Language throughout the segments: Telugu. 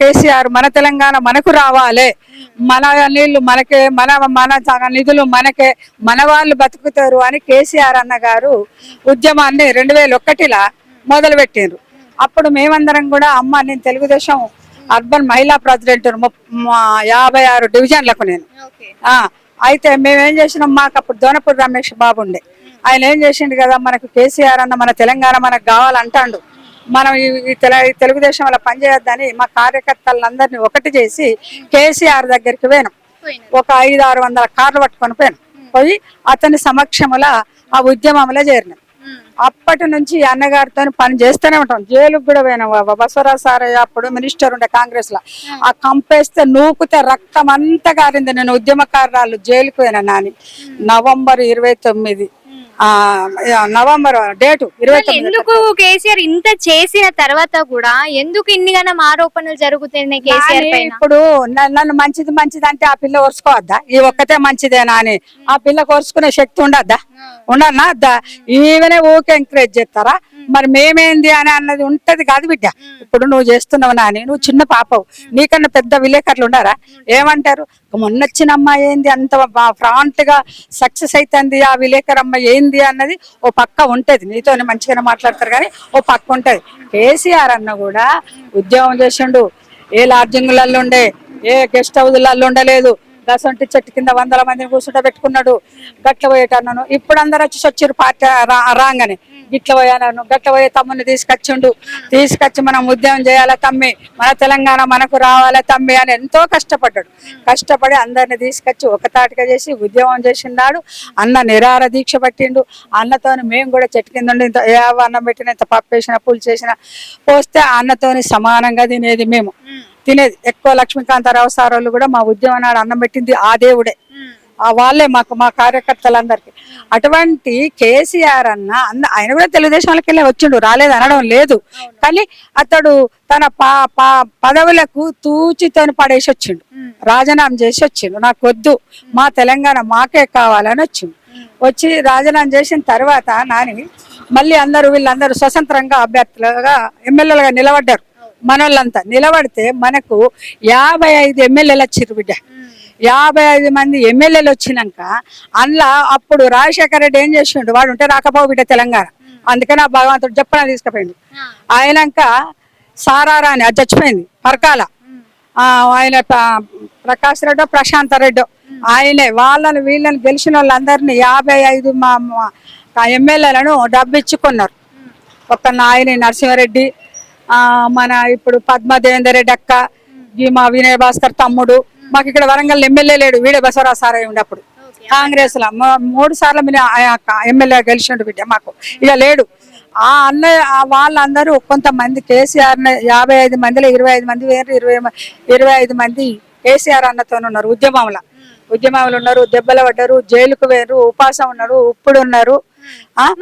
కేసీఆర్ మన తెలంగాణ మనకు రావాలి. మన నీళ్ళు మనకే మన మన నిధులు మనకే మన వాళ్ళు బతుకుతారు అని కేసీఆర్ అన్న గారు ఉద్యమాన్ని రెండు వేల ఒకటిలా మొదలు పెట్టారు అప్పుడు మేమందరం కూడా అమ్మ నేను తెలుగుదేశం అర్బన్ మహిళా ప్రెసిడెంట్ యాభై ఆరు డివిజన్లకు నేను. అయితే మేమేం చేసినాం మాకు అప్పుడు దోనపూర్ రమేష్ బాబు ఉండే. ఆయన ఏం చేసిండు కదా మనకు కేసీఆర్ అన్న మన తెలంగాణ మనకు కావాలంటాడు. మనం ఈ ఈ తెల ఈ తెలుగుదేశం వల్ల పనిచేయొద్దని మా కార్యకర్తలందరినీ ఒకటి చేసి కేసీఆర్ దగ్గరికి పోయినాం. ఒక ఐదు ఆరు వందల కార్లు పట్టుకొని పోయినాం. పోయి అతని సమక్షముల ఆ ఉద్యమంలో చేరినాం. అప్పటి నుంచి అన్నగారితో పని చేస్తూనే ఉంటాం. జైలుకు కూడా పోయినాం. బాబా బసవరాజ్ సారయ్య అప్పుడు మినిస్టర్ ఉండే కాంగ్రెస్లో ఆ కంపేస్తే నూకుతే రక్తం అంతా కారింది. నేను ఉద్యమకారురాలు జైలుకు పోయినా నాని. నవంబర్ ఇరవై తొమ్మిది నవంబర్ డేటు ఇరవై ఎందుకు కేసీఆర్ ఇంత చేసిన తర్వాత కూడా ఎందుకు ఇన్ని గణం ఆరోపణలు జరుగుతున్నాయి కేసీఆర్ ఇప్పుడు నన్ను మంచిది మంచిది అంటే ఆ పిల్ల ఓర్చుకోవద్దా? ఈ ఒక్కతే మంచిదేనా అని. ఆ పిల్ల కోర్చుకునే శక్తి ఉండద్దా? ఉండన్నా ఈవెనే ఊకే ఎంకరేజ్ చేస్తారా? మరి మేమేంది అని అన్నది ఉంటది కాదు బిడ్డ. ఇప్పుడు నువ్వు చేస్తున్నావు నాని నువ్వు చిన్న పాపవు. నీకన్నా పెద్ద విలేకరులు ఉండారా ఏమంటారు? మొన్న వచ్చిన అమ్మాయి ఏంది? అంత ఫ్రాంట్గా సక్సెస్ అవుతుంది ఆ విలేకరు అమ్మాయి ఏంది అన్నది ఓ పక్క ఉంటది. నీతో మంచిగానే మాట్లాడతారు కానీ ఓ పక్క ఉంటది. కేసీఆర్ అన్న కూడా ఉద్యోగం చేసిండు. ఏ లాడ్జింగ్లలో ఉండే ఏ గెస్ట్ హౌస్లలో ఉండలేదు. గసంటి చెట్టు కింద వందల మందిని కూర్చుంటే పెట్టుకున్నాడు. గట్ల పోయేటన్నాను. ఇప్పుడు అందరు వచ్చి వచ్చారు పార్టీ రాగానే. గిట్ల పోయాను గట్ల పోయే తమ్ముని తీసుకొచ్చిండు. తీసుకొచ్చి మనం ఉద్యమం చేయాలా తమ్మి? మన తెలంగాణ మనకు రావాలా తమ్మి అని ఎంతో కష్టపడ్డాడు. కష్టపడి అందరిని తీసుకొచ్చి ఒక తాటిగా చేసి ఉద్యమం చేసినాడు అన్న నిరార దీక్ష పట్టిండు. అన్నతోని మేము కూడా చెట్టు కింద ఉండి ఇంత ఏ అన్నం పెట్టిన ఇంత పప్పు వేసిన పూలు చేసిన పోస్తే అన్నతోని సమానంగా తినేది మేము. తినేది. ఎక్కువ లక్ష్మీకాంతారావు సార్ వాళ్ళు కూడా మా ఉద్యమం నాడు అన్నం పెట్టింది ఆ దేవుడే. వాళ్ళే మాకు మా కార్యకర్తలందరికి. అటువంటి కేసీఆర్ అన్న అన్న ఆయన కూడా తెలుగుదేశంలోకి వెళ్ళి వచ్చిండు రాలేదు అనడం లేదు. కానీ అతడు తన పా పా పదవులకు తూచితోని పడేసి వచ్చిండు. రాజీనామా చేసి వచ్చిండు. నాకు వద్దు మా తెలంగాణ మాకే కావాలని వచ్చిండు. వచ్చి రాజీనామా చేసిన తర్వాత నాని మళ్ళీ అందరూ వీళ్ళందరూ స్వతంత్రంగా అభ్యర్థులుగా ఎమ్మెల్యేలుగా నిలబడ్డారు. మనోళ్ళంతా నిలబడితే మనకు యాభై ఐదు ఎమ్మెల్యేలు వచ్చిర్రు బిడ్డ. యాభై ఐదు మంది ఎమ్మెల్యేలు వచ్చినాక అందులో అప్పుడు రాజశేఖర రెడ్డి ఏం చేసిండు? వాడు ఉంటే రాకపోవు బిడ్డ తెలంగాణ. అందుకని ఆ భగవంతుడు చెప్పన తీసుకుపోయిండు. ఆయనక సారారా అని అది చచ్చిపోయింది పరకాల. ఆ, ఆయన ప్రకాష్ రెడ్డో ప్రశాంత్ రెడ్డో. ఆయనే వాళ్ళని వీళ్ళని గెలిచిన వాళ్ళందరినీ యాభై ఐదు మా ఎమ్మెల్యేలను డబ్బు ఇచ్చుకున్నారు ఒక నాయని నరసింహారెడ్డి ఆ మన ఇప్పుడు పద్మదేవేందర్ రెడ్డి అక్క మా వినయ్ భాస్కర్ తమ్ముడు మాకు ఇక్కడ వరంగల్ ఎమ్మెల్యే లేడు వీడే బసవరాజ్ సార్ అయి ఉండే అప్పుడు కాంగ్రెస్లో మూడు సార్లు మీరు ఎమ్మెల్యే గెలిచిండు బిడ్డ మాకు. ఇక లేడు. ఆ అన్న ఆ వాళ్ళందరూ కొంతమంది కేసీఆర్ యాభై ఐదు మందిలో ఇరవై ఐదు మంది వేరు ఇరవై ఇరవై ఐదు మంది కేసీఆర్ అన్నతో ఉన్నారు ఉద్యమంలో. ఉద్యమంలో ఉన్నారు దెబ్బలు పడ్డారు జైలుకు వేరు ఉపాసం ఉన్నారు ఇప్పుడు ఉన్నారు.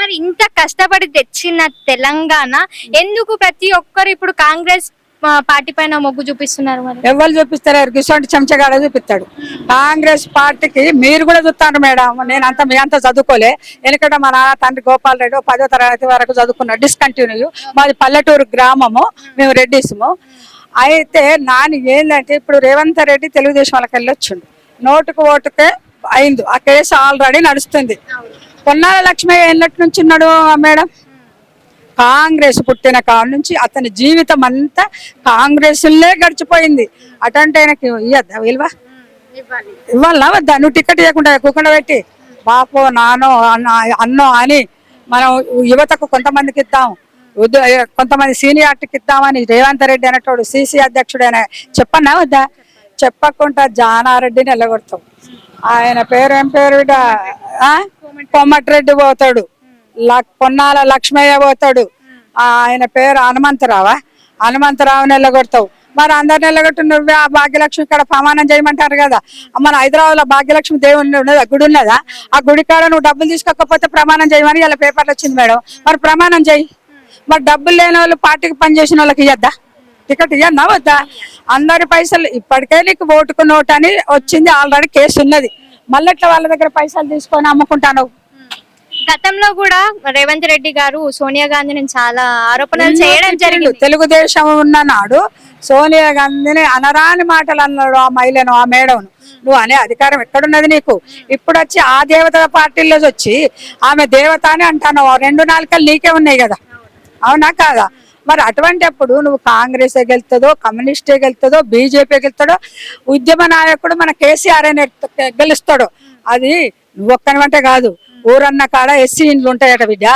మరి ఇంత కష్టపడి తెచ్చిన తెలంగాణ ఎందుకు ప్రతి ఒక్కరు ఇప్పుడు కాంగ్రెస్ పార్టీ పైన మొగ్గు చూపిస్తున్నారు మరి. ఎవరు చూపిస్తారు? గిసొంటి చెంచగాడ చూపిస్తాడు. కాంగ్రెస్ పార్టీకి మీరు కూడా చూస్తాను మేడం. నేను అంత మీ అంత చదువుకోలే. ఎందుకంటే మా నాన్న తండ్రి గోపాల్ రెడ్డి పదో తరగతి వరకు చదువుకున్నా డిస్కంటిన్యూ మాది పల్లెటూరు గ్రామము. మేము రెడ్డిస్ము. అయితే నాని ఏంటంటే ఇప్పుడు రేవంత్ రెడ్డి తెలుగుదేశం వాళ్ళకి వెళ్ళి వచ్చిండు నోటుకు ఓటుకే అయింది. ఆ కేసు ఆల్రెడీ నడుస్తుంది. పొన్నాల లక్ష్మయ్య ఎన్నటి నుంచి ఉన్నాడు మేడం? కాంగ్రెస్ పుట్టిన కాడ నుంచి అతని జీవితం అంతా కాంగ్రెస్లే గడిచిపోయింది. అటంటే ఆయనకి ఇయ్యద్దా విలువ? ఇవ్వాలా. వద్దా? నువ్వు టికెట్ ఇవ్వకుండా కుకుండా పెట్టి. బాపో నానో అన్న అని మనం యువతకు కొంతమందికి ఇద్దాం. కొంతమంది సీనియార్టీకి ఇద్దామని రేవంత్ రెడ్డి అనేటోడు సిసి అధ్యక్షుడైన చెప్పన్నా వద్దా? చెప్పకుండా జానారెడ్డిని వెళ్ళగొడతాం ఆయన పేరు ఏం పేరు? కొమ్మటిరెడ్డి పోతాడు. పొన్నాల లక్ష్మయ్య పోతాడు. ఆ, ఆయన పేరు హనుమంతరావా? హనుమంతరావుని నిలగొడతావు. మరి అందరిని నిలగొట్టు నువ్వే ఆ భాగ్యలక్ష్మి ఇక్కడ ప్రమాణం చేయమంటారు కదా. మన హైదరాబాద్లో భాగ్యలక్ష్మి దేవుని ఉన్నదా? గుడి ఉన్నదా? ఆ గుడి కాడ నువ్వు డబ్బులు తీసుకోకపోతే ప్రమాణం చేయమని ఇలా పేపర్లు వచ్చింది మేడం. మరి ప్రమాణం చేయి. మరి డబ్బులు లేని వాళ్ళు పార్టీకి పనిచేసిన వాళ్ళకి ఇవ్వద్దా టికెట్ ఇవ్వన్నా వద్దా? అందరి పైసలు ఇప్పటికే నీకు ఓటుకు నోటు అని వచ్చింది. ఆల్రెడీ కేసు ఉన్నది. మళ్ళీ వాళ్ళ దగ్గర పైసలు తీసుకొని అమ్ముకుంటాను గతంలో కూడా రేవంత్ రెడ్డి గారు సోనియా గాంధీని చాలా ఆరోపణలు చేయడం జరిగింది. తెలుగుదేశం ఉన్న నాడు సోనియా గాంధీని అనరాని మాటలు అన్నాడు ఆ మహిళను ఆ మేడంను నువ్వు అనే అధికారం ఎక్కడున్నది నీకు? ఇప్పుడు వచ్చి ఆ దేవత పార్టీలో వచ్చి ఆమె దేవత అని అంటాను రెండు నాలుకలు నీకే ఉన్నాయి కదా. అవునా కాదా? మరి అటువంటిప్పుడు నువ్వు కాంగ్రెస్ గెలుతుందో కమ్యూనిస్టే గెలుతుందో బీజేపీ గెలుతాడో ఉద్యమ నాయకుడు మన కేసీఆర్ అనే గెలుస్తాడు. అది నువ్వు ఒక్కనివంటే కాదు. ఊరన్న కాడ ఎస్సీ ఇండ్లు ఉంటాయట బిడ్డ.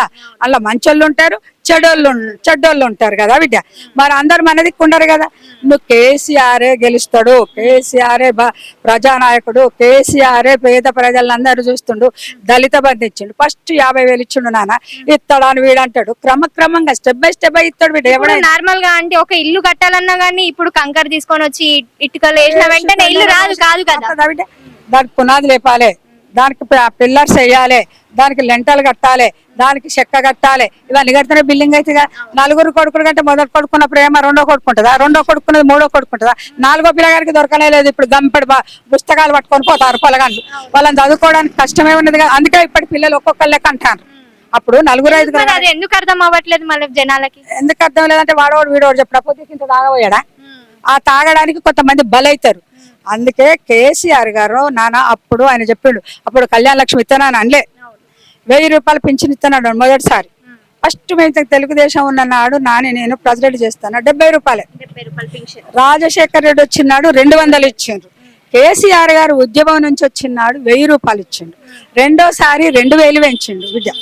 అలా మంచోళ్ళు ఉంటారు చెడోళ్ళు చెడ్డోళ్ళు ఉంటారు కదా బిడ్డ. మరి అందరు మన దిక్కు ఉండరు కదా. నువ్వు కేసీఆరే గెలుస్తాడు కేసీఆరే బ ప్రజానాయకుడు కేసీఆరే పేద ప్రజలందరూ చూస్తుండు దళిత బంధు ఇచ్చిండు ఫస్ట్ యాభై వేలు ఇచ్చిండు నాన్న. ఇస్తాడు అని వీడు అంటాడు క్రమక్రమంగా స్టెప్ బై స్టెప్ ఇస్తాడు వీడు ఇప్పుడు ఎవడైనా. నార్మల్గా అంటే ఒక ఇల్లు కట్టాలన్నా గానీ ఇప్పుడు కంకర తీసుకొని వచ్చి ఇటుకలు వేసిన వెంటనే ఇల్లు రాదు కాదు కదా. బిడ్డ? దానికి పునాది లేపాలి. దానికి పిల్లర్స్ వేయాలి దానికి లెంటలు కట్టాలి దానికి చెక్క కట్టాలి ఇవన్నీ కడితేనే బిల్డింగ్ అయితే నలుగురు కొడుకులు కంటే మొదటి కొడుకున్న ప్రేమ రెండో కొడుకుంటుందా రెండో కొడుకున్నది మూడో కొడుకుంటుందా నాలుగో పిల్లగారికి దొరకనే లేదు ఇప్పుడు గంపెడు పుస్తకాలు పట్టుకొని పోతారు పొలగాళ్ళు. వాళ్ళని చదువుకోవడానికి కష్టమే ఉన్నది కదా అందుకే ఇప్పటి పిల్లలు ఒక్కొక్కరు లెక్క అంటారు అప్పుడు నలుగురు ఐదుగురు ఎందుకు అర్థం అవ్వట్లేదు మళ్ళీ జనాలకి? ఎందుకు అర్థం లేదంటే వాడోడు వీడోడు చెప్పకపోతే ఇంత తాగబోయాడా? ఆ తాగడానికి కొంతమంది బలైతారు. అందుకే కేసీఆర్ గారు నాన్న అప్పుడు ఆయన చెప్పిండు. అప్పుడు కళ్యాణ లక్ష్మి ఇస్తున్నాను అనలే. వెయ్యి రూపాయలు పింఛన్ ఇస్తున్నాడు మొదటిసారి. ఫస్ట్ మేము తెలుగుదేశం ఉన్న నాడు నాని నేను ప్రెసిడెంట్ చేస్తాను. డెబ్బై రూపాయలే. రాజశేఖర్ రెడ్డి వచ్చినాడు రెండు వందలు ఇచ్చిండ్రు. కేసీఆర్ గారు ఉద్యమం నుంచి వచ్చినాడు వెయ్యి రూపాయలు ఇచ్చిండు రెండోసారి రెండు వేలు పెంచిండు విద్య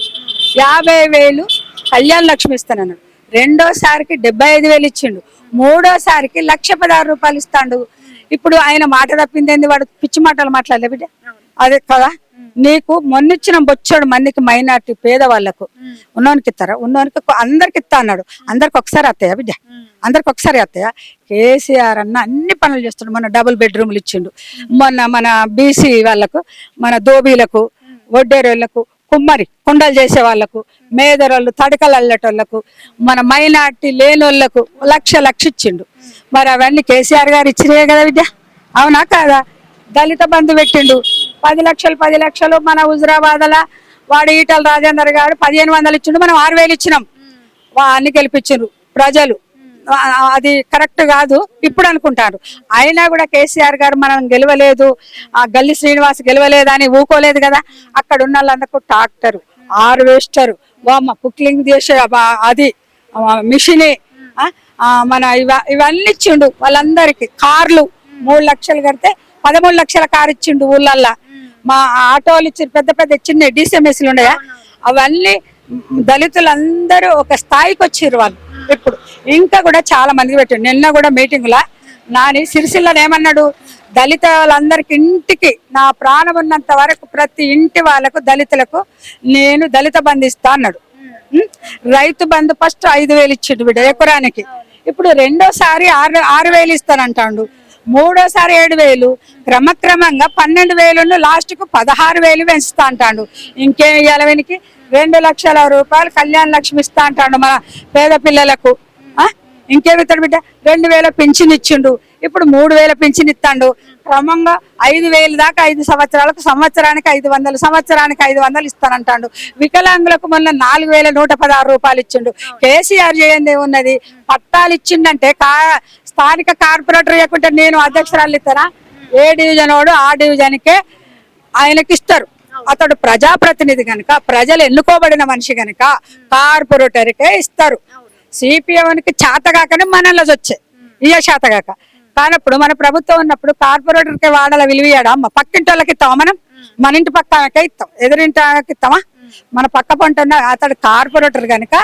యాభై వేలు కళ్యాణ లక్ష్మి ఇస్తానన్నాడు. రెండోసారికి డెబ్బై ఐదు వేలు ఇచ్చిండు. మూడోసారికి లక్ష పదహారు రూపాయలు ఇస్తాడు ఇప్పుడు ఆయన మాట తప్పింది ఏంది? వాడు పిచ్చి మాటలు మాట్లాడలే బిడ్డ. అదే కదా? నీకు మొన్నిచ్చిన బొచ్చాడు మందికి మైనార్టీ పేదవాళ్ళకు ఉన్నోనికి ఇస్తారా ఉన్నోనికి అందరికి ఇస్తా అన్నాడు. అందరికి ఒకసారి అత్తయ్య బిడ్డ. అందరికి ఒకసారి అత్తయ్య. కేసీఆర్ అన్న అన్ని పనులు చేస్తుండు. మన డబుల్ బెడ్రూమ్లు ఇచ్చిండు. మొన్న మన బీసీ వాళ్ళకు మన దోబీలకు వడ్డేరోళ్ళకు కుమ్మరి కుండలు చేసే వాళ్ళకు మేదరోళ్ళు తడకలు అల్లేటోళ్ళకు మన మైనార్టీ లేనోళ్ళకు లక్ష లక్ష ఇచ్చిండు. మరి అవన్నీ కేసీఆర్ గారు ఇచ్చినాయే కదా విద్య? అవునా కాదా? దళిత బంధు పెట్టిండు. పది లక్షలు పది లక్షలు మన హుజరాబాద్ల వాడు ఈటల రాజేందర్ గారు పదిహేను వందలు ఇచ్చిండు. మనం ఆరు వేలు ఇచ్చినాం. అన్ని గెలిపించిండ్రు. ప్రజలు. అది కరెక్ట్ కాదు. ఇప్పుడు అనుకుంటారు. అయినా కూడా కేసీఆర్ గారు మనం గెలవలేదు ఆ గల్లి శ్రీనివాస్ గెలవలేదు అని ఊకోలేదు కదా. అక్కడ ఉన్న వాళ్ళందరికీ ట్రాక్టర్ హార్వెస్టర్ వామ కుక్లింగ్ చేసే అది మిషనే మన ఇవ ఇవన్నీ ఇచ్చిండు వాళ్ళందరికి. కార్లు మూడు లక్షలు కడితే పదమూడు లక్షల కారు ఇచ్చిండు ఊళ్ళల్లా. మా ఆటోలు ఇచ్చి పెద్ద పెద్ద చిన్న డిసిఎంఎస్లు ఉన్నాయా? అవన్నీ దళితులందరూ ఒక స్థాయికి వచ్చిర్రు వాళ్ళు. ఇప్పుడు ఇంకా కూడా చాలా మంది పెట్టాడు. నిన్న కూడా మీటింగ్లో నాని సిరిసిల్లని ఏమన్నాడు? దళిత వాళ్ళందరికి ఇంటికి నా ప్రాణం ఉన్నంత వరకు ప్రతి ఇంటి వాళ్ళకు దళితులకు నేను దళిత బంధు ఇస్తా అన్నాడు. రైతు బంధు ఫస్ట్ ఐదు వేలు ఇచ్చిండు బిడ్డ ఎకరానికి. ఇప్పుడు రెండోసారి ఆరు ఆరు వేలు ఇస్తానంటాడు. మూడోసారి ఏడు వేలు. క్రమక్రమంగా పన్నెండు వేలు లాస్ట్కు పదహారు వేలు పెంచుతా అంటాడు. ఇంకేం ఇయ్యాలి వెనక్కి రెండు లక్షల రూపాయలు కళ్యాణ లక్ష్మి ఇస్తా అంటాడు మన పేద పిల్లలకు. ఆ? బిడ్డ? రెండు వేల పింఛన్ ఇచ్చిండు. ఇప్పుడు మూడు వేల పింఛన్ ఇస్తాడు. క్రమంగా ఐదు వేలు దాకా ఐదు సంవత్సరాలకు సంవత్సరానికి ఐదు వందలు సంవత్సరానికి ఐదు వందలు ఇస్తానంటాడు. వికలాంగులకు మొన్న నాలుగు వేల నూట పదహారు రూపాయలు ఇచ్చిండు. కేసీఆర్ చేయండి ఉన్నది పట్టాలు ఇచ్చిండంటే కా స్థానిక కార్పొరేటర్ లేకుంటే నేను అధ్యక్షురాలు ఇస్తానా ఏ డివిజన్ వాడు ఆ డివిజన్కే ఆయనకి ఇస్తారు అతడు ప్రజాప్రతినిధి గనుక ప్రజలు ఎన్నుకోబడిన మనిషి గనుక కార్పొరేటర్కే ఇస్తారు. సిపిఎంకి చేతగాకనే మనలో వచ్చాయి ఇయ్య చేతగాక. కానప్పుడు మన ప్రభుత్వం ఉన్నప్పుడు కార్పొరేటర్కి వాడాల విలువయాడా అమ్మ పక్కింటి వాళ్ళకి ఇస్తామా మనం? మన ఇంటి పక్కకే ఇస్తాం. ఎదురింటి వాళ్ళకి ఇస్తామా మన పక్క పంట ఉన్న అతడు కార్పొరేటర్ గనుక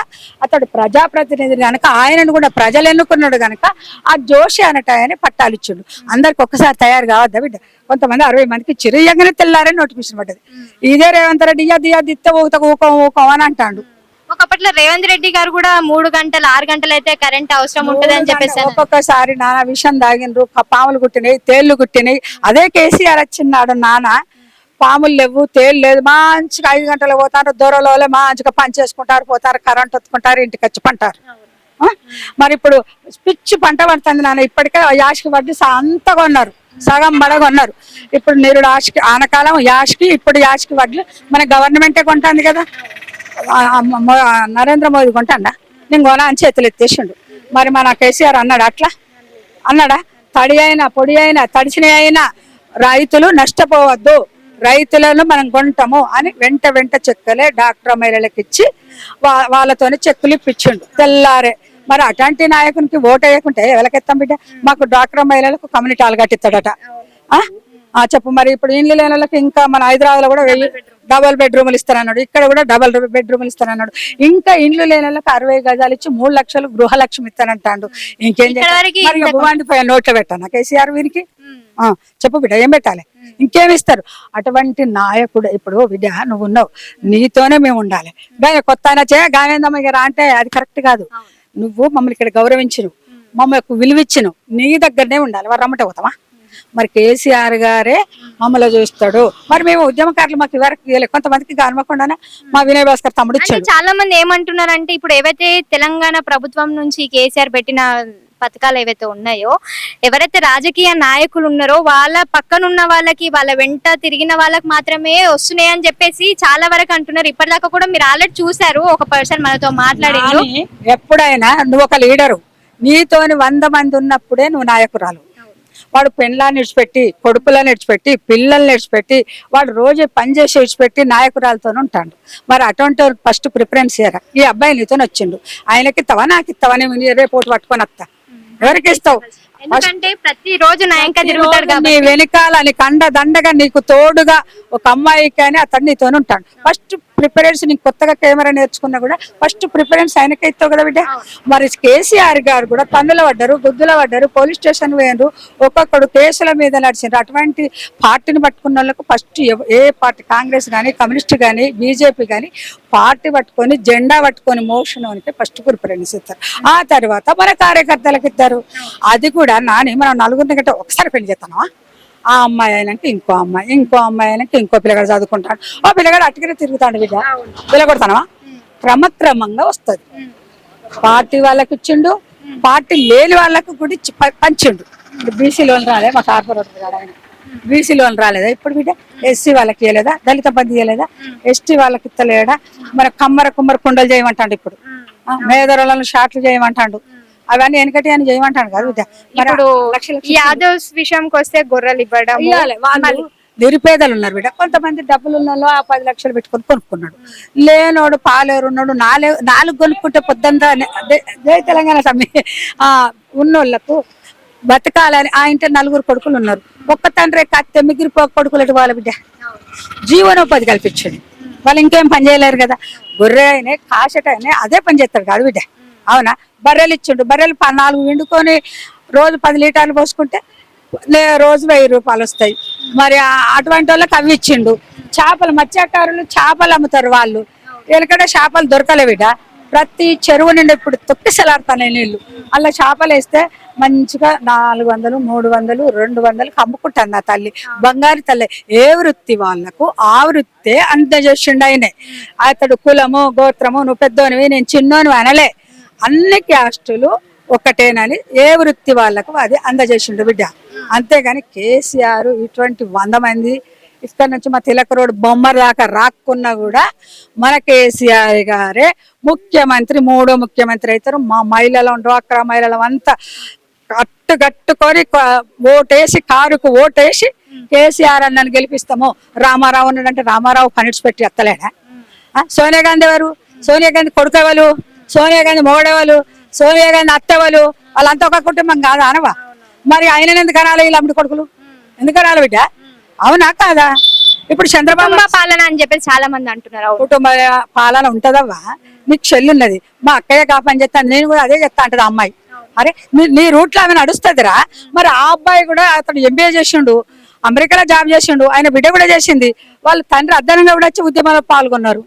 అతడు ప్రజాప్రతినిధి గనుక ఆయనను కూడా ప్రజలు ఎన్నుకున్నాడు గనుక ఆ జోషి అనట ఆయన పట్టాలు ఇచ్చిండు. అందరికి ఒక్కసారి తయారు కావద్దా బిడ్డ? కొంతమంది అరవై మందికి ఇచ్చిర్రు ఇయ్యంగానే తెల్లారని నోటిఫికేషన్ పడ్డది. ఇదే రేవంత్ రెడ్డి ఇయ్యద్దు ఇయ్యద్దు ఇస్తే ఊత ఊకం ఊకం అని అంటాడు. ఒకప్పట్లో రేవంత్ రెడ్డి గారు కూడా మూడు గంటలు ఆరు గంటలు అయితే కరెంట్ అవసరం ఉంటుంది అని చెప్పేసి. ఒక్కొక్కసారి నాన్న విషం తాగిండ్రు క- పాములు కుట్టినాయి తేళ్ళు కుట్టినాయి. అదే కేసీఆర్ వచ్చినాడు నాన్న పాములు లేవు తేలు లేదు. మంచిగా ఐదు గంటలు పోతారు దూరంలో మంచిగా పని చేసుకుంటారు పోతారు కరెంట్ ఒత్తుకుంటారు ఇంటికి వచ్చి పంటారు. మరి ఇప్పుడు పిచ్చి పంట పడుతుంది నాన్న ఇప్పటికే యాష్కి వడ్డీ స- అంతా కొన్నారు. సగం బడగొన్నారు ఇప్పుడు నిరుడు ఆశకి ఆనకాలం యాష్కి ఇప్పుడు యాష్కి వడ్లు మన గవర్నమెంటే కొంటుంది కదా. నరేంద్ర మోదీ కొంటాడా? నేను కొనా అని చేతులు ఎత్తేసిండు. మరి మన కేసీఆర్ అన్నాడు అట్లా? అన్నాడా? తడి అయినా పొడి అయినా తడిచిన అయినా రైతులు నష్టపోవద్దు. రైతులను మనం కొంటాము అని వెంట వెంట చెక్కలే డాక్టర్ మహిళలకు ఇచ్చి వా- వాళ్ళతోనే చెక్కులు ఇప్పించిండు. తెల్లారే. మరి అటువంటి నాయకునికి ఓటు వేయకుంటే ఎవరికెత్తాం బిడ్డ? మాకు డాక్టర్ మహిళలకు కమ్యూనిటీ హాల్ కట్టిస్తాడట. ఆ? చెప్పు మరి ఇప్పుడు ఇండ్లు లేని వాళ్ళకి ఇంకా మన హైదరాబాద్లో కూడా డబల్ బెడ్రూములు ఇస్తానన్నాడు. ఇక్కడ కూడా డబల్ బెడ్రూములు ఇస్తానన్నాడు. ఇంకా ఇండ్లు లేని వాళ్ళకి అరవై గజాలు ఇచ్చి మూడు లక్షలు గృహలక్ష్మి ఇస్తానంటాడు. ఇంకేం ఇక భువాండి నోట్లో పెట్టాను కేసీఆర్ వీరికి? ఆ, చెప్పు బిడ్డ ఏం పెట్టాలి? ఇంకేమి ఇస్తారు అటువంటి నాయకుడు ఇప్పుడు బిడ్డ నువ్వు ఉన్నావు. నీతోనే మేము ఉండాలి. గాయ కొత్త ఆయన చే గాయందమ్మ గారు అంటే అది కరెక్ట్ కాదు. నువ్వు మమ్మల్ని ఇక్కడ గౌరవించను. మమ్మల్ని విలువిచ్చను. నీ దగ్గరనే ఉండాలి. వారు రమ్మట పోతామా? మరి కేసీఆర్ గారే మమ్మల్ని చూస్తాడు. మరి మేము ఉద్యమకారులు మాకు ఇవ్వలేదు. కొంతమందికి హనుమకొండనే మా వినయ్ భాస్కర్ తమ్ముడు చాలా మంది ఏమంటున్నారంటే ఇప్పుడు ఏవైతే తెలంగాణ ప్రభుత్వం నుంచి కేసీఆర్ పెట్టిన పథకాలు ఏవైతే ఉన్నాయో ఎవరైతే రాజకీయ నాయకులు ఉన్నారో వాళ్ళ పక్కనున్న వాళ్ళకి వాళ్ళ వెంట తిరిగిన వాళ్ళకి మాత్రమే వస్తున్నాయి అని చెప్పేసి చాలా వరకు అంటున్నారు. ఇప్పటిదాకా కూడా మీరు ఆల్రెడీ చూసారు ఒక పర్సన్ మనతో మాట్లాడి ఎప్పుడైనా నువ్వు ఒక లీడరు నీతోని వంద మంది ఉన్నప్పుడే నువ్వు నాయకురాలు. వాడు పెళ్ళాన్ని విడిచిపెట్టి కొడుకులను విడిచిపెట్టి పిల్లల్ని విడిచిపెట్టి వాడు రోజు పని చేసి విడిచిపెట్టి ఉంటాడు. మరి అటువంటి ఫస్ట్ ప్రిఫరెన్స్ ఇయ్యరా ఈ అబ్బాయి నీతో వచ్చిండు. ఆయనకి ఇస్తావా నాకు ఇస్తావా నేను రేపు పట్టుకొని వస్తా ఎవరికి ఇస్తావు? ఎందుకంటే ప్రతి రోజు నాయంక తిరుగుతాడు నీ వెనకాల నీకు అండ దండగా నీకు తోడుగా ఒక అమ్మాయి కానీ అతడు నీతో ఉంటాడు ఫస్ట్ ప్రిఫరెన్స్ నీకు కొత్తగా కెమెరా నేర్చుకున్నా కూడా ఫస్ట్ ప్రిఫరెన్స్ ఆయనకే ఇస్తావు కదా బిడ్డ? మరి కేసీఆర్ గారు కూడా తన్నుల పడ్డారు గుద్దుల పడ్డారు పోలీస్ స్టేషన్ పోయారు ఒక్కొక్కడు కేసుల మీద నడిచారు అటువంటి పార్టీని పట్టుకున్న వాళ్ళకు ఫస్ట్ ఏ పార్టీ కాంగ్రెస్ కానీ కమ్యూనిస్ట్ కానీ బీజేపీ కానీ పార్టీ పట్టుకొని జెండా పట్టుకొని మోషన్ ఫస్ట్ ప్రిఫరెన్స్ ఇస్తారు. ఆ తర్వాత మన కార్యకర్తలకు ఇస్తారు. అది కూడా నాని మనం నలుగురిని కంటే ఒకసారి పెళ్ళి చేస్తామా ఆ అమ్మాయి అయినాక ఇంకో అమ్మాయి ఇంకో అమ్మాయి అయినాక ఇంకో పిల్లగాడు చదువుకుంటాడు. ఆ పిల్లగాడు అట్టుగానే తిరుగుతాడు బిడ్డ. పిల్లగొడతానవా క్రమక్రమంగా వస్తుంది. పార్టీ వాళ్ళకి ఇచ్చిండు పార్టీ లేని వాళ్ళకు కూడా పంచిండు. బీసీ లోన్ రాలే మా కార్పొరేటర్ ఆయన. బీసీ లోన్ రాలేదా ఇప్పుడు బిడ్డ? ఎస్సీ వాళ్ళకి ఇవ్వలేదా దళిత బంధు ఇవ్వలేదా ఎస్టీ వాళ్ళకి ఇస్తలేడా మన కమ్మర కుమ్మర కుండలు చేయమంటాడు ఇప్పుడు. మేదరులను షాట్లు చేయమంటాడు. అవన్నీ వెనకటి అని చేయమంటాడు కదా ఇప్పుడు యాదవ్స్ విషయంకి వస్తే గొర్రెలు ఇవ్వడం వాళ్ళు నిరుపేదలు ఉన్నారు బిడ్డ. కొంతమంది డబ్బులు ఉన్న వాళ్ళు ఆ పది లక్షలు పెట్టుకొని కొనుక్కున్నాడు. లేనోడు పాలేరు ఉన్నాడు నాలుగు నాలుగు కొనుక్కుంటే పొద్దంతా జై తెలంగాణ సమ్మె. ఆ ఉన్నోళ్ళకు బతకాలని ఆ ఇంటి నలుగురు కొడుకులు ఉన్నారు. ఒక్క తండ్రి కత్తె మిగిరి కొడుకులటి వాళ్ళ బిడ్డ? జీవనోపాధి కల్పించండి. వాళ్ళు ఇంకేం పని చేయలేరు కదా. గొర్రె అయినా కాసట అయినా అదే పని చేస్తాడు కాదు బిడ్డ. అవునా? బర్రెలు ఇచ్చిండు. బర్రెలు ప- నాలుగు వండుకొని రోజు పది లీటర్లు పోసుకుంటే రోజు వెయ్యి రూపాయలు వస్తాయి. మరి అటువంటి వాళ్ళకి అవి ఇచ్చిండు. చేపలు మత్స్యకారులు చేపలు అమ్ముతారు వాళ్ళు. ఎలకడ చేపలు దొరకలేవిడ ప్రతి చెరువు నుండి ఇప్పుడు తొక్కిసలాడుతున్నాయి నీళ్ళు. అలా చేపలు వేస్తే మంచిగా నాలుగు వందలు మూడు వందలు రెండు వందలకు అమ్ముకుంటాను నా తల్లి. బంగారు తల్లి. ఏ వృత్తి వాళ్ళకు? ఆ వృత్తే అందజేసిండు ఆయనే. అతడు కులము గోత్రము నువ్వు పెద్దోనివి నేను చిన్నోని అనలే. అన్ని క్యాస్టులు ఒకటేనని ఏ వృత్తి వాళ్ళకు అది అందజేసిండు బిడ్డ. అంతేగాని కేసీఆర్ ఇటువంటి వంద మంది ఇక్కడ నుంచి మా తిలక రోడ్ బొమ్మర దాకా రాక్కున్నా కూడా మన కేసీఆర్ గారే ముఖ్యమంత్రి మూడో ముఖ్యమంత్రి అవుతారు. మా మహిళలం డ్వాక్రా మహిళలం అంతా కట్టు కట్టుకొని ఓటేసి కారుకు ఓటేసి కేసీఆర్ అన్నని గెలిపిస్తాము. రామారావు ఉన్నాడంటే రామారావు పనిడ్చి పెట్టి ఎత్తలేడా? సోనియా గాంధీ ఎవరు? సోనియా గాంధీ కొడుకు ఎవరు? సోనియా గాంధీ మొగడెవరు సోనియా గాంధీ అత్తెవరు వాళ్ళంతా ఒక కుటుంబం కాదా అనవా? మరి ఆయన ఎందుకు అనాలి వీళ్ళు అమ్ముడు కొడుకులు? ఎందుకు అనాలి బిడ్డ? అవునా కాదా? ఇప్పుడు చంద్రబాబు పాలన అని చెప్పేసి చాలా మంది అంటున్నారు. కుటుంబ పాలన ఉంటదవ్వా? నీకు చెల్లి ఉన్నది మా అక్కయ్య కాపని చెప్తాను నేను కూడా అదే చెప్తా అంటది అమ్మాయి. అరే నీ- నీ రూట్లో ఆమె నడుస్తుందిరా? మరి ఆ అబ్బాయి కూడా అతను ఎంబీఏ చేసిండు అమెరికాలో జాబ్ చేసిండు ఆయన బిడ్డ కూడా చేసింది. వాళ్ళ తండ్రి అద్దనంగా కూడా వచ్చి ఉద్యమంలో పాల్గొన్నారు.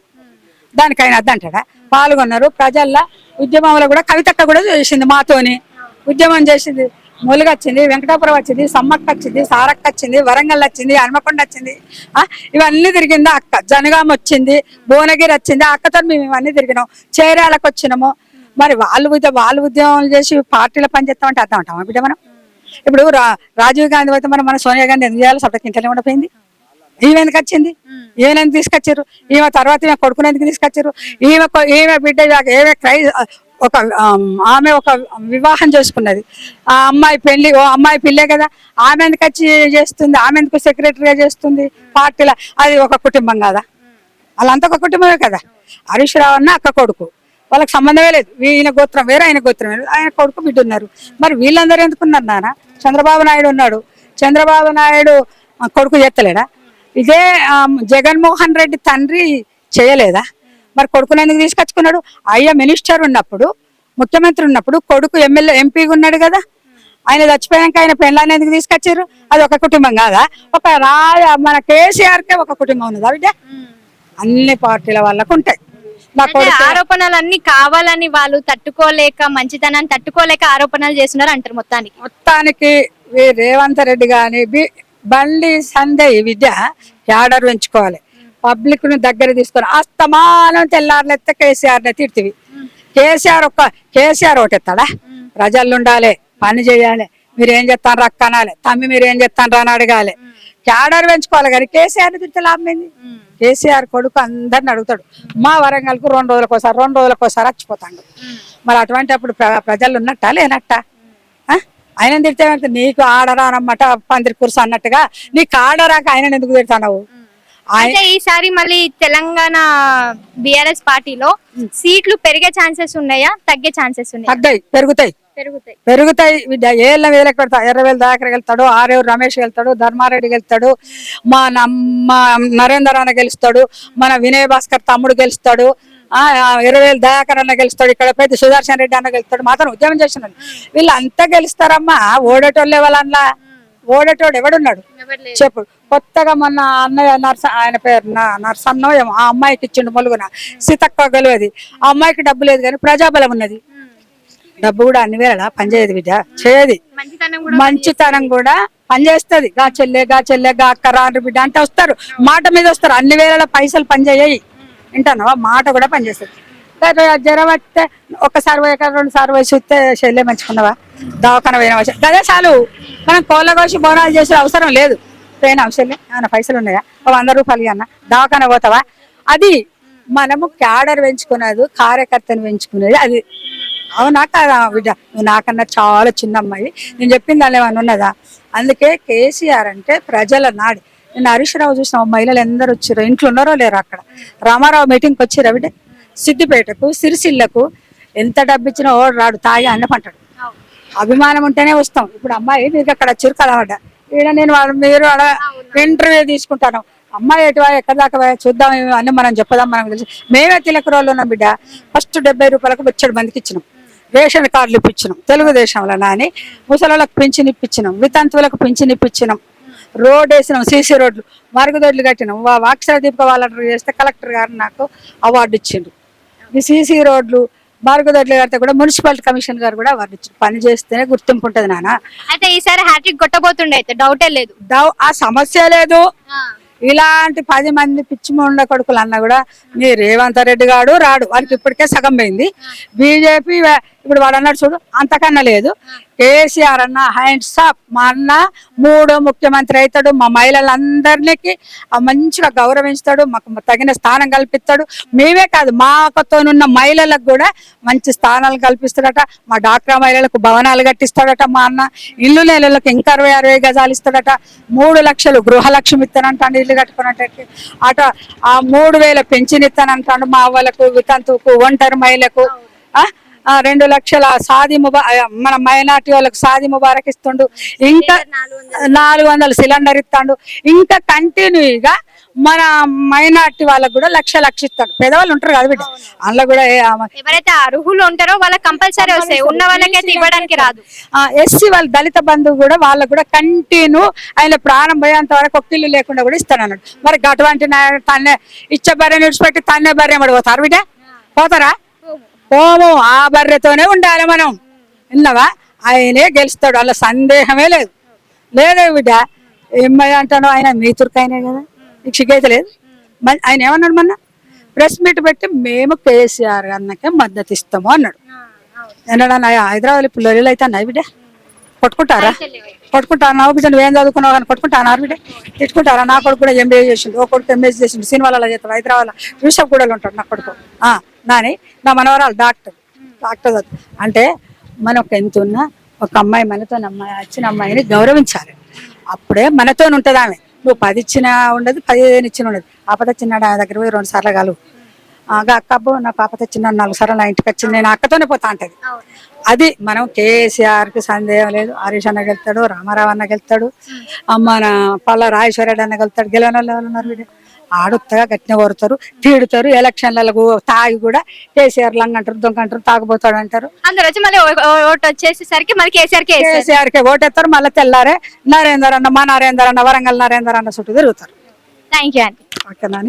దానికి ఆయన అద్దంటాడా? పాల్గొన్నారు. ప్రజల్లో ఉద్యమంలో కూడా కవితక్క కూడా చేసింది మాతోని. ఉద్యమం చేసింది ములుగు వచ్చింది వెంకటాపురం వచ్చింది సమ్మక్క వచ్చింది సారక్క వచ్చింది వరంగల్ వచ్చింది హనుమకొండ వచ్చింది. ఆ, ఇవన్నీ తిరిగింది అక్క? జనగాం వచ్చింది భువనగిరి వచ్చింది అక్కతో మేము ఇవన్నీ తిరిగినాం. చేరాలకు వచ్చినాము. మరి వాళ్ళు ఉద్య- వాళ్ళు ఉద్యమాలు చేసి పార్టీలో పనిచేస్తామంటే అర్థం ఉంటామా బిడ్డ మనం? ఇప్పుడు రా రాజీవ్ గాంధీ అయితే మనం మన సోనియా గాంధీ ఎందుకు చేయాలి? సపరేట్ ఇంట్లోనే ఉండిపోయింది. ఈమె ఎందుకు వచ్చింది ఈమె తీసుకొచ్చారు? ఈమె తర్వాత ఈమె కొడుకుని ఎందుకు తీసుకొచ్చారు ఈమె ఈమె బిడ్డ ఈమె క్రై ఒక ఆమ్, ఒక వివాహం చేసుకున్నది. ఆ అమ్మాయి పెళ్ళి ఓ అమ్మాయి పిల్లే కదా. ఆమె ఎందుకు వచ్చి చేస్తుంది? ఆమె ఎందుకు సెక్రటరీగా చేస్తుంది? పార్టీలో. అది ఒక కుటుంబం కదా. వాళ్ళంతా ఒక కుటుంబమే కదా. హరీష్ రావు అన్న అక్క కొడుకు. వాళ్ళకి సంబంధమే లేదు. ఈయన గోత్రం వేరే ఆయన గోత్రం వేరు. ఆయన కొడుకు బిడ్డ ఉన్నారు. మరి వీళ్ళందరూ ఎందుకున్నారు నాన్న? చంద్రబాబు నాయుడు ఉన్నాడు. చంద్రబాబు నాయుడు కొడుకు చేస్తలేడా ఇదే జగన్మోహన్ రెడ్డి తండ్రి చేయలేదా? మరి కొడుకుని ఎందుకు తీసుకొచ్చుకున్నాడు? అయ్యా మినిస్టర్ ఉన్నప్పుడు ముఖ్యమంత్రి ఉన్నప్పుడు కొడుకు ఎమ్మెల్యే ఎంపీగా ఉన్నాడు కదా? ఆయన చచ్చిపోయాక ఆయన పెళ్ళాన్ని ఎందుకు తీసుకొచ్చారు? అది ఒక కుటుంబం కాదా? ఒక రా మన కేసీఆర్కే ఒక కుటుంబం ఉన్నదా బిడ్డ? అన్ని పార్టీల వాళ్ళకు ఉంటాయి. నా అంటే కొడుకు ఆరోపణలన్నీ కావాలని వాళ్ళు తట్టుకోలేక మంచితనాన్ని తట్టుకోలేక ఆరోపణలు చేస్తున్నారు అంటారు మొత్తానికి. మొత్తానికి రేవంత్ రెడ్డి గాని బండి సందే ఈ విద్య యాడర్ పెంచుకోవాలి పబ్లిక్ను దగ్గర తీసుకొని అస్తమానం తెల్లారులెత్తే కేసీఆర్ నే తిడుతుంది కేసీఆర్ ఒక్క కేసీఆర్ ఒకటెత్తాడా ప్రజలు ఉండాలి పని చేయాలి మీరు ఏం చెప్తాను రక్క అనాలి తమ్మి మీరు ఏం చెప్తాను అని అడగాలి. క్యాడర్ పెంచుకోవాలి కానీ కేసీఆర్ తిడితే లాభమైంది కేసీఆర్ కొడుకు అందరిని అడుగుతాడు. మా వరంగల్కు రెండు రోజులకు ఒకసారి రెండు రోజులకు ఒకసారి వచ్చిపోతాడు మరి అటువంటి అప్పుడు ప్ర- ప్రజలు ఉన్నట్టా లేనట్టా? ఆయన తిడితే నీకు ఆడరానమ్మట పందిరి కురుసు అన్నట్టుగా. నీకు ఆడరాక ఆయన ఎందుకు తిడతావు అయితే ఈసారి మళ్ళీ తెలంగాణ బిఆర్ఎస్ పార్టీలో సీట్లు పెరిగే ఛాన్సెస్ ఉన్నాయా? తగ్గే ఛాన్సెస్ ఉన్నాయా? తగ్గాయి పెరుగుతాయి. పెరుగుతాయి. పెరుగుతాయి ఏళ్ళ వీళ్ళకి పెడతా. ఎర్రవేలు దాకరికి వెళ్తాడు ఆరేవు రమేష్ వెళ్తాడు ధర్మారెడ్డి గెలుస్తాడు మా నమ్మ నరేందర్ అన్న గెలుస్తాడు మన వినయ్ భాస్కర్ తమ్ముడు గెలుస్తాడు. ఆ ఇరవేలు దయాకర్ అన్న గెలుస్తాడు ఇక్కడ పెద్ద సుదర్శన్ రెడ్డి అన్న గెలుస్తాడు మాత్రం ఉద్యమం చేస్తున్నాడు. వీళ్ళంతా గెలుస్తారమ్మా ఓడేటోళ్ళే వాళ్ళ ఓడేటోడు ఎవడున్నాడు? చెప్పు. కొత్తగా మొన్న అన్నయ్య నర్స ఆయన పేరు నర్సన్నో ఏమో ఆ అమ్మాయికి ఇచ్చిండు మొలుగున. సీతక్క గెలవది. ఆ అమ్మాయికి డబ్బు లేదు కానీ ప్రజాబలం ఉన్నది. డబ్బు కూడా అన్ని వేళ పనిచేయదు బిడ్డ చేయది. మంచితనం కూడా మంచితనం కూడా పనిచేస్తుంది గా చెల్లె గా చెల్లె గా అక్క రాను బిడ్డ అంటే వస్తారు. మాట మీద వస్తారు. అన్ని వేళ పైసలు పనిచేయయి వింటానవా? మాట కూడా పనిచేస్తుంది. జ్వరం వస్తే ఒకసారి పోయాక రెండు సార్లు పోయి చూస్తే శల్యం మంచుకున్నావా దవాఖాన పోయిన అదే చాలు. మనం కోళ్ళ కోసి బోనాలు చేసే అవసరం లేదు. పోయిన అవసరం ఏమైనా పైసలు ఉన్నాయా? ఒక వంద రూపాయలు అన్న దవాఖాన పోతావా? అది మనము క్యాడర్ పెంచుకునేది కార్యకర్తను పెంచుకునేది అది. అవునా కాదా బిడ్డ? నువ్వు నాకన్నా చాలా చిన్న అమ్మాయి నేను చెప్పింది దానిలో ఏమైనా ఉన్నదా? అందుకే కేసీఆర్ అంటే ప్రజల నాడి. నేను హరీష్ రావు చూసిన మహిళలు ఎందరు వచ్చారు. ఇంట్లో ఉన్నారో లేరు అక్కడ. రామారావు మీటింగ్కి వచ్చిరా బిడ్డ సిద్దిపేటకు సిరిసిల్లకు ఎంత డబ్బు ఇచ్చినా ఓ రాడు తాగి అన్నపంటాడు అభిమానం ఉంటేనే వస్తాం. ఇప్పుడు అమ్మాయి మీకు అక్కడ వచ్చారు కలవడ ఈడ నేను వాళ్ళ మీరు ఆడ ఇంటర్వ్యూ తీసుకుంటాను. అమ్మాయి ఎటు ఎక్కడ దాకా చూద్దాం ఏమో అని మనం చెప్పదాం మనకు తెలుసు. మేమే తిలక రోజులు ఉన్నాం బిడ్డ. ఫస్ట్ డెబ్బై రూపాయలకు బొచ్చడు మందికి ఇచ్చినాం. రేషన్ కార్డులు ఇప్పించినాం. తెలుగుదేశంలో నాని ముసలాళ్ళకు పింఛన్ ఇప్పించినాం. వితంతువులకు పింఛన్ ఇప్పించినాం. రోడ్ వేసినాం సీసీ రోడ్లు. మరుగుదొడ్లు కట్టినాం. వా- వాక్షర దీపిక వాలంటీర్ చేస్తే కలెక్టర్ గారు నాకు అవార్డు ఇచ్చిండు ఈ సీసీ రోడ్లు మరుగుదొడ్లు కడితే కూడా మున్సిపాలిటీ కమిషన్ గారు కూడా అవార్డు ఇచ్చిండు పని చేస్తేనే గుర్తింపు ఉంటుంది నాన్న అయితే ఈసారి హ్యాట్రిక్ కొట్టబోతుండే అయితే డౌటే లేదు. డౌ- ఆ సమస్య లేదు. ఇలాంటి పది మంది పిచ్చి ముండ కొడుకులు అన్న కూడా నీ రేవంత్ రెడ్డి గాడు రాడు. వాడికి ఇప్పటికే సగం పోయింది. బీజేపీ ఇప్పుడు వాడు అన్నాడు చూడు అంతకన్నా లేదు. కేసీఆర్ అన్న హ్యాండ్స్ అప్ మా అన్న మూడో ముఖ్యమంత్రి అవుతాడు. మా మహిళలందరికీ ఆ మంచిగా గౌరవిస్తాడు మాకు తగిన స్థానం కల్పిస్తాడు. మేమే కాదు మాకతోనున్న మహిళలకు కూడా మంచి స్థానాలు కల్పిస్తాడట. మా డాక్రా మహిళలకు భవనాలు కట్టిస్తాడట మా అన్న. ఇల్లు నేలలకు ఇంకా అరవై అరవై గజాలు ఇస్తాడట. మూడు లక్షలు గృహలక్ష్యం ఇస్తానంటాడు ఇల్లు కట్టుకున్నట్టు అట ఆ మూడు వేల పెన్షన్ ఇస్తానంటాడు మా వాళ్ళకు వితంతుకు ఒంటరి మహిళకు. రెండు లక్షల సాది ముబా మన మైనార్టీ వాళ్ళకు సాది ముబారక్ ఇస్తుండు. ఇంకా నాలుగు వందల సిలిండర్ ఇస్తాడు. ఇంకా కంటిన్యూగా మన మైనార్టీ వాళ్ళకు కూడా లక్ష లక్ష ఇస్తాడు. పెద్దవాళ్ళు ఉంటారు కదా బిడ్డ. అందులో కూడా ఎవరైతే అర్హులు ఉంటారో వాళ్ళకి కంపల్సరీ వస్తాయి. ఉన్న వాళ్ళకైతే ఇవ్వడానికి రాదు. ఎస్సీ వాళ్ళ దళిత బంధువు కూడా వాళ్ళకు కూడా కంటిన్యూ ఆయన ప్రాణం పోయేంత వరకు ఒక్కిళ్ళు లేకుండా కూడా ఇస్తాను అన్నాడు మరి అటువంటి తన్నే ఇచ్చే బర్రెని విడిచిపెట్టి తన్నే బర్రె మరి పోతారు బిడ్డ? పోతారా? పోము ఆ బర్రెతోనే ఉండాలి మనం. విన్నావా? ఆయనే గెలుస్తాడు అలా సందేహమే లేదు. లేదే బిడ్డ ఏమై అంటాను ఆయన మీ తుర్కైనే కదా. నీకు సిగ్గైతే లేదు? ఆయన ఏమన్నాడు మొన్న? ప్రెస్ మీట్ పెట్టి మేము కేసీఆర్ అన్నకే మద్దతు ఇస్తాము అన్నాడు. ఎన్నడన్నా హైదరాబాద్ ఇప్పుడు లొల్లిలు అయితే అన్నాయి బిడ్డ? కొట్టుకుంటారా? కొట్టుకుంటారా? నా బిడ్డ నువ్వేం చదువుకున్నావు కానీ కొట్టుకుంటాను బిడ్డ? తిట్టుకుంటారా? నా కొడుకు కూడా ఎంబీఏ చేసిండు ఓ కొడుకు ఎంబీఏ చేసిండు సినిమాలలో చేస్తాడు హైదరాబాద్ యూసఫ్ కూడా ఉంటాడు నా కొడుకు. ఆ, నాని నా మనవరాలు డాక్టర్. డాక్టర్ అంటే మనకు ఎంత ఉన్నా ఒక అమ్మాయి మనతో అమ్మాయి వచ్చిన అమ్మాయిని గౌరవించాలి. అప్పుడే మనతో ఉంటుంది ఆమె. నువ్వు పది ఇచ్చినా ఉండదు పదిహేను ఇచ్చిన ఉండదు. ఆపద చిన్నాడు ఆమె దగ్గర పోయి రెండు సార్లు కలువు ఆగా అక్క అబ్బో నా పాప తెచ్చిన నాలుగు సార్లు నా ఇంటికి వచ్చింది నేను అక్కతోనే పోతా అంటది. అది మనం కేసీఆర్కి సందేహం లేదు. హరీష్ అన్న గెలుతాడు రామారావు అన్న గెలుతాడు అమ్మ నా పల్ల రాజేశ్వరరెడ్డి అన్న గెలుతాడు గెలవని ఉన్నారు వీడు? ఆడుత్తగా గట్టిన కోరుతారు తీడుతారు ఎలక్షన్లకు తాగి కూడా కేసీఆర్ లంగ అంటారు దొంగ అంటారు తాగుపోతాడు అంటారు. అందరు వచ్చి మళ్ళీ ఓటు వచ్చేసేసరికి మళ్ళీ కేసీఆర్ కేసీఆర్కి ఓటేస్తారు మళ్ళీ తెల్లారే నరేందర్ అన్న మా నరేందర్ అన్న వరంగల్ నరేందర్ అన్న చుట్టూ తిరుగుతారు. థ్యాంక్ యూ అండి ఓకేనా